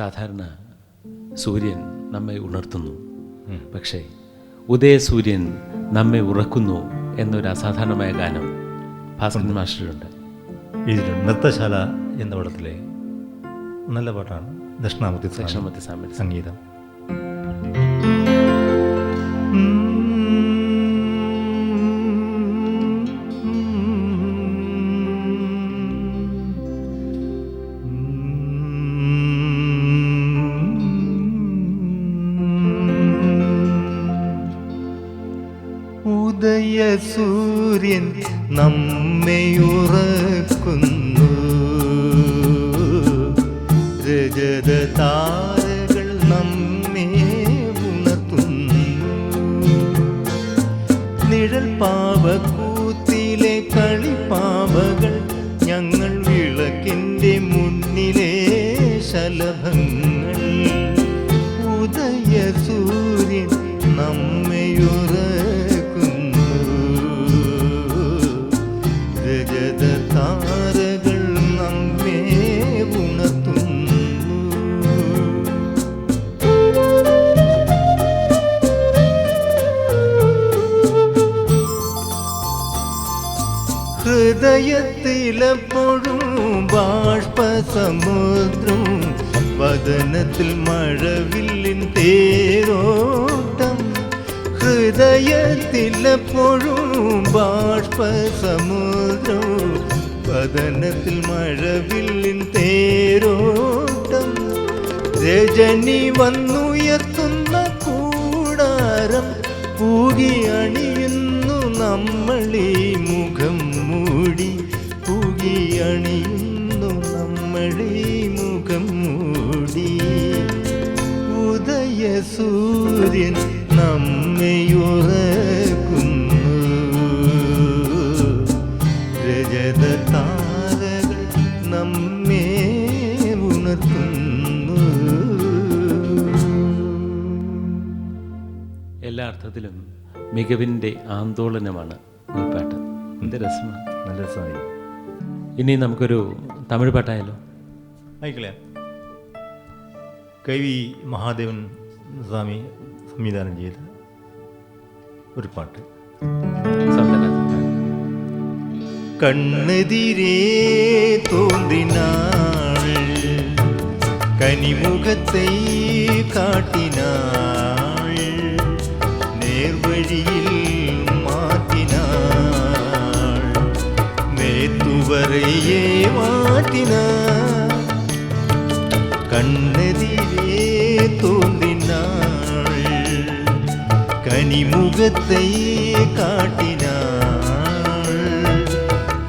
സാധാരണ സൂര്യൻ നമ്മെ ഉണർത്തുന്നു. പക്ഷേ ഉദയ സൂര്യൻ നമ്മെ ഉറക്കുന്നു എന്നൊരു അസാധാരണമായ ഗാനം ഭാസ്കരൻ മാസ്റ്ററുണ്ട്. ഇതിൽ നൃത്തശാല എന്ന പടത്തിലെ നല്ല പാട്ടാണ് ദക്ഷിണാമൂർത്തി ദക്ഷിണാമൂർത്തി സ്വാമിയുടെ സംഗീതം ഉദയസൂര്യൻ നമ്മയുറക്കുന്നു രജത താരകൾ നമ്മെ ഉണർത്തുന്നു. നിഴൽ പാവക്കൂത്തിലെ കളിപ്പാവകൾ ഞങ്ങൾ വിളക്കിന്റെ മുന്നിലെ ശലഭങ്ങൾ ഹൃദയത്തിലെപ്പോഴും ബാഷ്പസമുദ്രം. വദനത്തിൽ മഴവില്ലിൻ തേരോട്ടം. ഹൃദയത്തിലെപ്പോഴും ബാഷ്പസമുദ്രം. വദനത്തിൽ മഴവില്ലിൻ തേരോട്ടം. രജനി വന്നുയർത്തുന്ന കൂടാരം. പൂകി അണിയുന്നു നമ്മളീ ഉദയസൂര്യൻ നമ്മയുറക്കുന്നു. രജത താരകൾ നമ്മെ ഉണർത്തുന്നു. എല്ലാ അർത്ഥത്തിലും മികവിന്റെ ആന്തോളനമാണ് ഈ പാട്ട് എന്ത് രസമാണ്. നല്ല രസമായി. ഇനി നമുക്കൊരു തമിഴ് പാട്ടായാലോ? ആയിക്കളെ കെ വി മഹാദേവൻ സ്വാമി സംവിധാനം ചെയ്ത ഒരു പാട്ട് സൗന്ദര്യ കണ്ണെതിരേ തോന്റിനാൾ കനിമുഖത്തെ കാട്ടിനാൾ നേർവഴിയിൽ മാറ്റിനാൾ നേത്തുവരയെ മാറ്റിനാൾ കണ്ണെതിരേ തോന്റിനാൾ கனிமுகத்தை காட்டினாள்.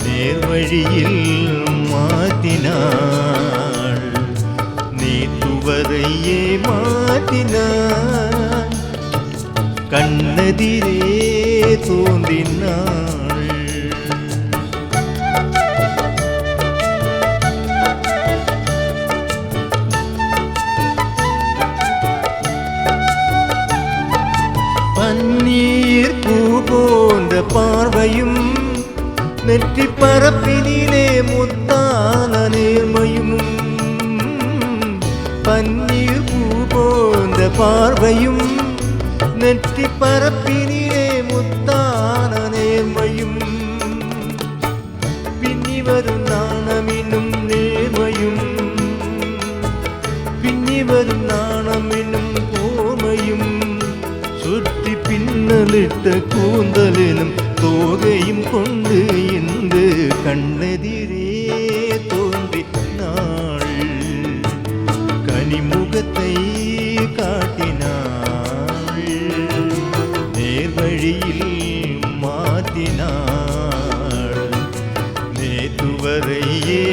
நேர்வழியில் மாத்தினாள். நேற்றுவதையே மாத்தினாள். கண்ணதிரே தோன்றினாள். പാർവയും നെറ്റിപ്പറപ്പിനിലെ മുത്താന നേർമയും പന്നീർ പൂ പോன்ற പാർവയും നെറ്റിപ്പറപ്പിനിലെ മുത്താന നേർമയും പിന്നി വരും നാണമിനും നേർമയും പിന്നി വരും നാണമെന്നും ഓർമ്മയും ചുറ്റി പിന്നലിട്ട കൂന്തലിനും தோகையும் கொண்டு என்று கண்ணெதிரே தோன்றினாள் கனிமுகத்தை காட்டினாள். நேர்வழியில் மாற்றினாள். நேற்றுவரையே